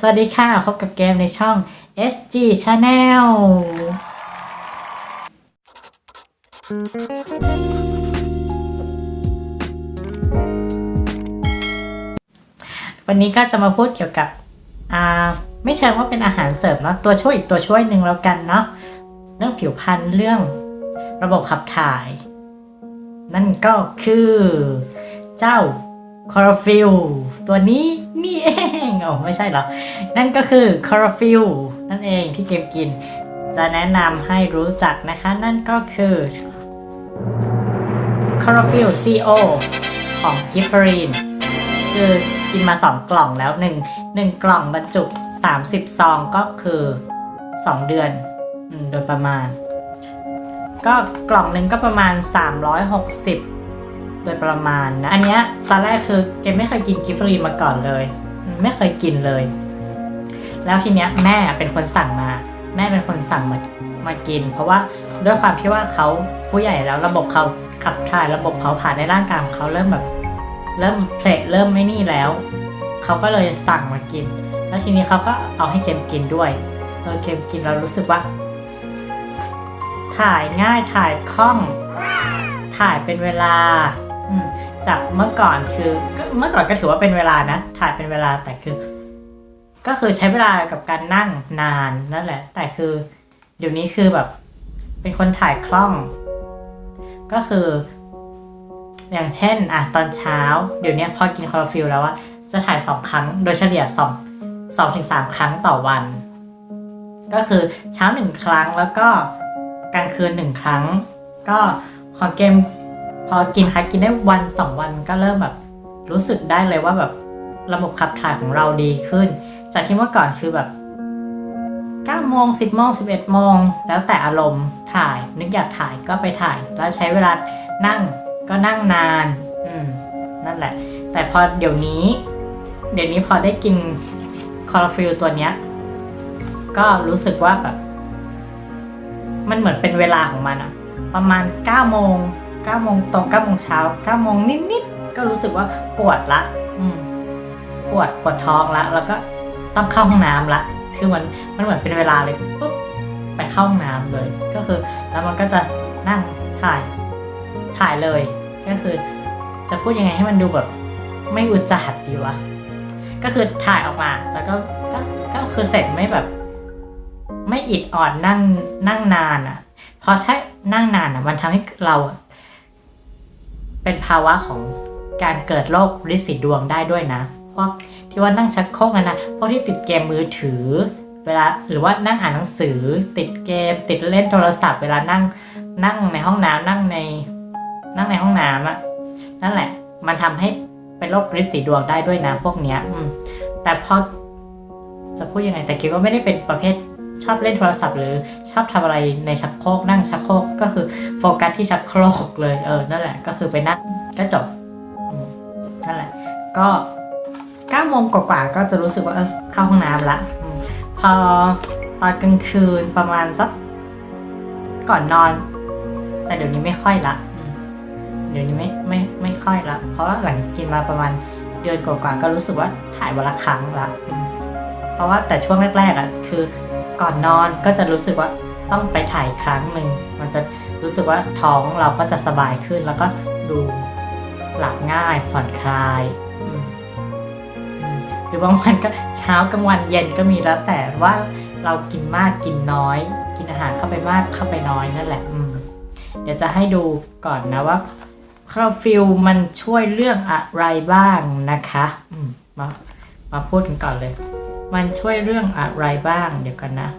สวัสดีค่ะพบกับเกมในช่อง SG Channel วันนี้ก็จะมาพูดเกี่ยวกับอ่าไม่เชิงว่าเป็นอาหารเสริมเนาะตัวช่วยอีกตัวช่วยหนึ่งแล้วกันเนาะเรื่องผิวพรรณเรื่องระบบขับถ่าย นั่นก็คือ เจ้าคอร์ฟิลตัวนี้ นี่เองโอ้ไม่ใช่เหรอ นั่นก็คือคอร์ฟิลนั่นเองที่เกมกิน จะแนะนำให้รู้จักนะคะ นั่นก็คือคอร์ฟิลซีโอของกิฟฟรีนคือกินมา 2 กล่องแล้ว1 1กล่องบรรจุ 30 ซองก็คือ 2 เดือนอโดยประมาณ ก็กล่องหนึ่งก็ประมาณ 360 โดยประมาณนะ อันเนี้ยตอนแรกคือเกมไม่เคยกินกิฟฟรีนมาก่อนเลย ไม่เคยกินเลย แล้วทีเนี้ยแม่เป็นคนสั่งมา แม่เป็นคนสั่งมามากิน เพราะว่าด้วยความที่ว่าเขาผู้ใหญ่แล้วระบบเขาขับถ่ายระบบเผาผลาญในร่างกายของเขาเริ่มแบบ เริ่มเพลเริ่มไม่นี่แล้ว เขาก็เลยสั่งมากิน แล้วทีนี้เขาก็เอาให้เกมกินด้วยเออเกมกินเรารู้สึกว่า ถ่ายง่ายถ่ายคล่อง ถ่ายเป็นเวลา จากเมื่อก่อนคือก็เมื่อก่อนก็ถือว่าเป็นเวลานะถ่ายเป็นเวลาแต่คือ ก็คือใช้เวลากับการนั่งนานนั่นแหละ แต่คือ เดี๋ยวนี้คือแบบ เป็นคนถ่ายคล่อง ก็คือ อย่างเช่นอะตอนเช้า เดี๋ยวนี้พอกินคลอโรฟิลแล้วอะจะถ่ายสองครั้งโดยเฉลี่ยสองสองถึงสามครั้งต่อวัน ก็คือเช้าหนึ่งครั้งแล้วก็กลางคืนหนึ่งครั้ง ก็พองเกม พอกินพักกินได้วันสองวันก็เริ่มแบบรู้สึกได้เลยว่าแบบระบบขับถ่ายของเราดีขึ้น จากที่เมื่อก่อนคือแบบ9โมง10โมง11โมงแล้วแต่อารมณ์ถ่าย นึกอยากถ่ายก็ไปถ่าย แล้วใช้เวลานั่งก็นั่งนานอืมนั่นแหละ แต่พอเดี๋ยวนี้ เดี๋ยวนี้พอได้กินคอร์ฟิลตัวเนี้ยก็รู้สึกว่าแบบ มันเหมือนเป็นเวลาของมันอะประมาณ9โมง 9โมงตรง9โมงเช้า9โมงนิดๆก็รู้สึกว่าปวดละ อืม ปวดปวดท้องละ แล้วก็ต้องเข้าห้องน้ำละ คือมันมันเหมือนเป็นเวลาเลยปุ๊บไปเข้าห้องน้ำเลย ก็คือ แล้วมันก็จะนั่งถ่ายถ่ายเลย ก็คือ จะพูดยังไงให้มันดูแบบไม่อุจจาดดีวะก็คือถ่ายออกมาแล้วก็ก็ก็คือเสร็จไม่แบบ ไม่อิดอ่อนนั่งนั่งนานอะ่ะ เพราะถ้านั่งนานอะ่ะ มันทำให้เราอะ เป็นภาวะของการเกิดโรคริดสีดวงได้ด้วยนะพวกที่ว่านั่งชักโครกนั่นนะพวกที่ติดเกมมือถือ เวลาหรือว่านั่งอ่านหนังสือ ติดเกม ติดเล่นโทรศัพท์ เวลานั่งนั่งในห้องน้ำนั่งในนั่งในห้องน้ำอะนั่นแหละ มันทำให้เป็นโรคริดสีดวงได้ด้วยนะพวกเนี้ยอืแต่พอจะพูดยังไงแต่คิดว่าไม่ได้เป็นประเภท ชอบเล่นโทรศัพท์หรือชอบทำอะไรในชักโครกนั่งชักโครกก็คือโฟกัสที่ชักโครกเลยเออนั่นแหละก็คือไปนั่งก็จบนั่นแหละ ก็เก้าโมงกว่าก็จะรู้สึกว่าเออเข้าห้องน้ำละพอตอนกลางคืนประมาณสักก่อนนอน แต่เดี๋ยวนี้ไม่ค่อยละเดี๋ยวนี้ไม่ไม่ไม่ค่อยละเพราะว่าหลังกินมาประมาณเดือนกว่าๆก็รู้สึกว่าถ่ายวันละครั้งละเพราะว่าแต่ช่วงแรกๆอะคือ ก่อนนอนก็จะรู้สึกว่าต้องไปถ่ายครั้งหนึ่งมันจะรู้สึกว่าท้องเราก็จะสบายขึ้นแล้วก็ดูหลับง่ายผ่อนคลายหรือบางวันก็เช้ากลางวันเย็นก็มีแล้วแต่ว่าเรากินมากกินน้อย กินอาหารเข้าไปมากเข้าไปน้อยนั่นแหละเดี๋ยวจะให้ดูก่อนนะว่าคลอฟิลมันช่วยเรื่องอะไรบ้างนะคะมมามาพูดกันก่อนเลย มันช่วยเรื่องอะไรบ้างเดี๋ยวกันนะ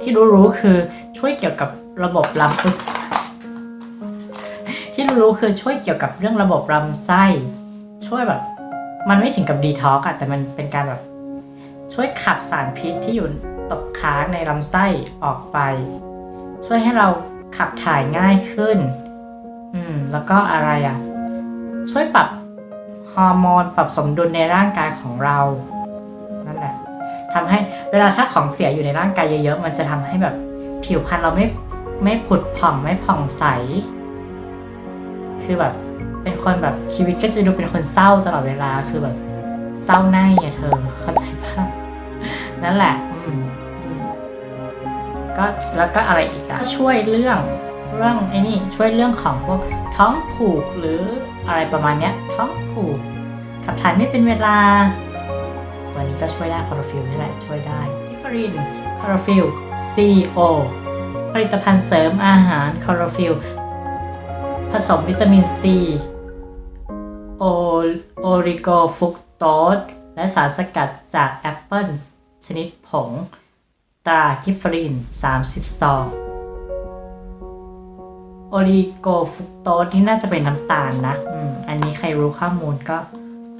ที่รู้ๆคือช่วยเกี่ยวกับระบบลำที่รู้ๆคือช่วยเกี่ยวกับเรื่องระบบลำไส้ ช่วยแบบ มันไม่ถึงกับดีท็อกอะแต่มันเป็นการแบบ ช่วยขับสารพิษที่อยู่ตกค้างในลำไส้ออกไป ช่วยให้เราขับถ่ายง่ายขึ้น อืม แล้วก็อะไรอะช่วยปรับ ฮอร์โมนปรับสมดุลในร่างกายของเรา นั่นแหละทำให้เวลาถ้าของเสียอยู่ในร่างกายเยอะๆ มันจะทำให้แบบผิวพรรณเราไม่ไม่ผุดผ่องไม่ผ่องใส คือแบบเป็นคนแบบชีวิตก็จะดูเป็นคนเศร้าตลอดเวลาคือแบบเศร้าในอะเธอเข้าใจปะนั่นแหละก็แล้วก็อะไรอีกอะช่วยเรื่องเรื่องไอ้นี่ช่วยเรื่องของพวกท้องผูกหรือ อะไรประมาณเนี้ยท้องผูกขับถ่ายไม่เป็นเวลา ตัวนี้ก็ช่วยได้คอร์ฟิลนี่แหละช่วยได้กิฟฟรินคอร์ฟิล CO ผลิตภัณฑ์เสริมอาหารคอร์ฟิลผสมวิตามินซีโอโอริโกฟุกโตสและสารสกัดจากแอปเปิลชนิดผงตรากิฟฟริน30ซอง โอริโกฟุกโตสที่น่าจะเป็นน้ำตาลนะอืมอันนี้ใครรู้ข้อมูลก็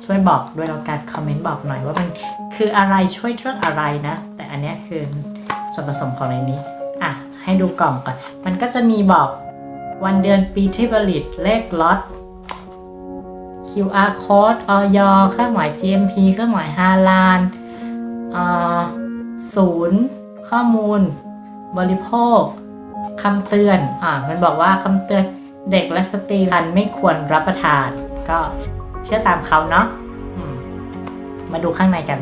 ช่วยบอกด้วยแล้วกันคอมเมนต์บอกหน่อยว่ามันคืออะไรช่วยเรื่องอะไรนะ แต่อันเนี้ยคือส่วนผสมของในนี้อะให้ดูกล่องก่อน มันก็จะมีบอกวันเดือนปีที่ผลิตเลขล็อต QR code ออยเครื่องหมาย GMP เครื่องหมายฮาลานศูนย์ ข้อมูล บริโภค คำเตือน อ่า มันบอกว่าคำเตือนเด็กและสตรีครรภ์ไม่ควรรับประทาน ก็เชื่อตามเขาเนาะมมาดูข้างในกัน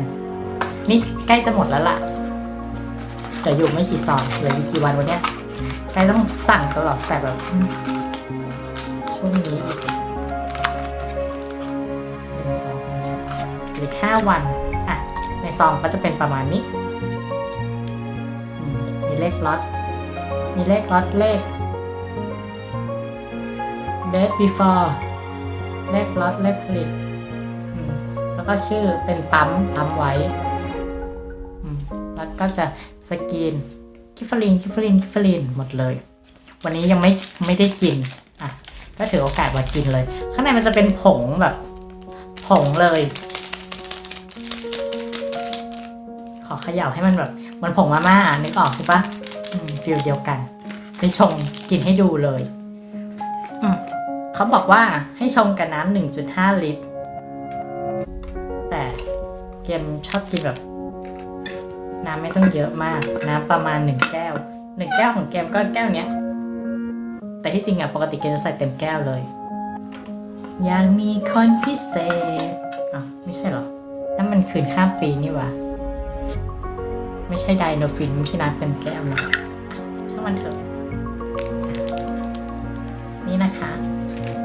นี่ใกล้จะหมดแล้วล่ะเหลือยู่ไม่กี่ซองเหลืออยู่กี่วันวันเนี้ยใกล้ต้องสั่งตลอดแต่แบบช่วงนี้อีกหนึ่งสองสามสี่เหลืออกห้าวันอะในซองก็จะเป็นประมาณนี้มมีเลขล็อต มีเลขล็อตเลข date before เลขล็อตเลขผลิต แล้วก็ชื่อเป็นปั๊มปั๊มไว้แล้วก็จะสกรีนคิฟลินคิฟลินคิฟลินหมดเลย วันนี้ยังไม่ไม่ได้กินอะก็ถือโอกาสมากินเลย ข้างในมันจะเป็นผงแบบ ผงเลย ขอเขย่าให้มันแบบมันผงมาม่านึกออกใช่ปะ ฟิลเดียวกัน ไปชงกินให้ดูเลยอืมเขาบอกว่าให้ชงกับน้ำหนึ่งจุดห้าลิตร แต่เกมชอบกินแบบ น้ำไม่ต้องเยอะมาก น้ำประมาณหนึ่งแก้วหนึ่งแก้วของเกมก็แก้วเนี้ย แต่ที่จริงอะปกติเกมจะใส่เต็มแก้วเลย อยากมีคนพิเศษอะไม่ใช่เหรอนั่นมันคืนข้ามปีนี่หว่าไม่ใช่ไดโนฟินไม่ใช่น้ำเต็มแก้วนะอะช่าง มันเถอะ นี่นะคะ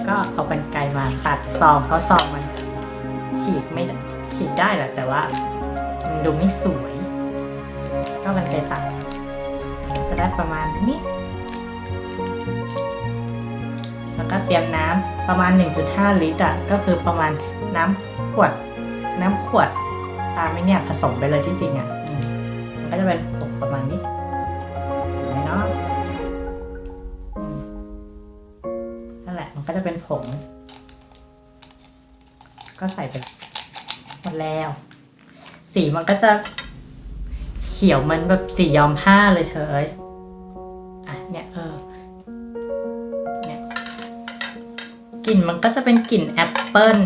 ก็เอากันไกรมาตัดซองเพราะซองมันฉีกไม่ฉีกได้แหละแต่ว่ามันดูไม่สวย ก็กันไกรตัด จะได้ประมาณนี้ แล้วก็เตรียมน้ำประมาณ 1.5 ลิตรอะก็คือประมาณน้ำขวด น้ำขวดตามไม่เนี่ยผสมไปเลยที่จริงอะมันก็จะเป็น ก็ใส่ไปหมดแล้ว สีมันก็จะเขียวเหมันแบบสีย้อมผ้าเลยเธอเอ้ยอะเนี่ยเออเนี่ยกลิ่นมันก็จะเป็นกลิ่นแอปเปิ้ล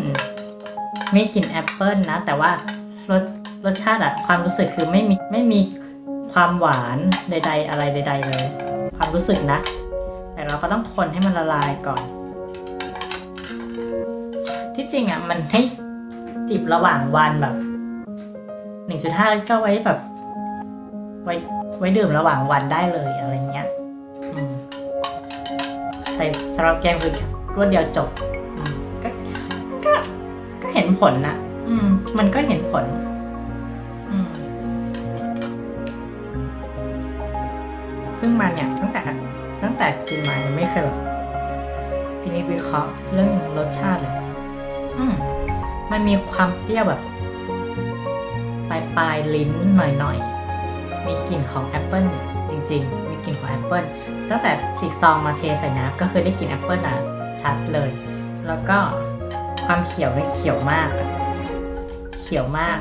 ไมีกลิ่นแอปเปิ้ลนะ แต่ว่ารสรสชาติอะความรู้สึกคือไม่มีไม่มีความหวานใด ๆ อะไรใด ๆ เลย ความรู้สึกนะ แต่เราก็ต้องคนให้มันละลายก่อน จริงอะมันให้จิบระหว่างวันแบบ1.5ลิตรก็ไว้แบบ ไว้ไว้ดื่มระหว่างวันได้เลยอะไรเงี้ยอืมแต่สำหรับเกมคือรวดเดียวจบก็ก็ก็เห็นผลนะอืม มันก็เห็นผล อืมเพิ่งมาเนี่ย ตั้งแต่ตั้งแต่กินมายังไม่เคยแบบพินิจวิเคราะห์เรื่องรสชาติเลย มมันมีความเปรี้ยวแบบปลายปลายลิ้นหน่อยๆ มีกลิ่นของแอปเปิลจริง ๆ มีกลิ่นของแอปเปิลตั้งแต่ฉีกซองมาเทใส่น้ำก็คือได้กลิ่นแอปเปิลอะชัดเลย แล้วก็ความเขียวเนี่ยเขียวมาก เขียวมาก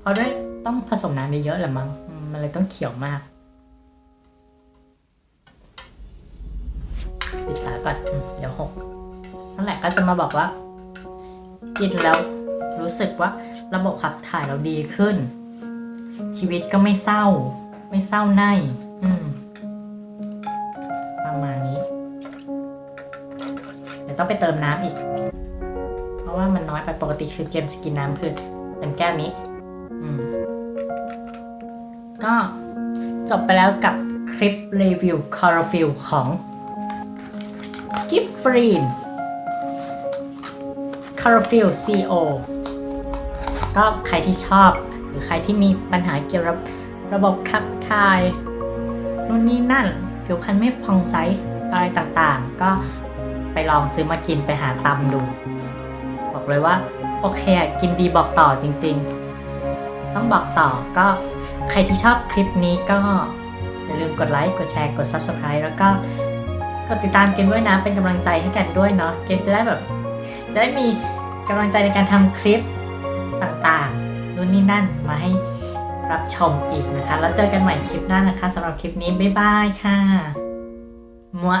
เพราะด้วยต้องผสมน้ำเยอะๆแหละมั้งอืมมันเลยต้องเขียวมาก ปิดฝาก่อน เดี๋ยวหกนั่นแหละก็จะมาบอกว่า กินแล้วรู้สึกว่าระบบขับถ่ายเราดีขึ้น ชีวิตก็ไม่เศร้า ไม่เศร้าในอืมประมาณนี้ เดี๋ยวต้องไปเติมน้ำอีก เพราะว่ามันน้อยไปปกติคือเกมสกินน้ำคือเต็มแก้วนี้อืมก็จบไปแล้วกับคลิปรีวิวคอร์ฟิลของกิฟฟรีน คอร์ฟิล CO ก็ใครที่ชอบ หรือใครที่มีปัญหาเกี่ยวกับระบบขับถ่ายนู่นนี่นั่น ผิวพรรณไม่ผ่องใสอะไรต่างๆ ก็ไปลองซื้อมากินไปหาตำดู บอกเลยว่า โอเคอะกินดีบอกต่อจริงๆ ต้องบอกต่อก็ใครที่ชอบคลิปนี้ก็อย่าลืมกดไลค์ กดแชร์ กด Subscribe แล้วก็กดติดตามเกมด้วยนะ เป็นกำลังใจให้กันด้วยเนาะ เกมจะได้แบบ จะได้มีกำลังใจในการทำคลิปต่างๆนู่นนี่นั่นมาให้รับชมอีกนะคะ แล้วเจอกันใหม่คลิปหน้านะคะสำหรับคลิปนี้ บ๊ายบายค่ะมัว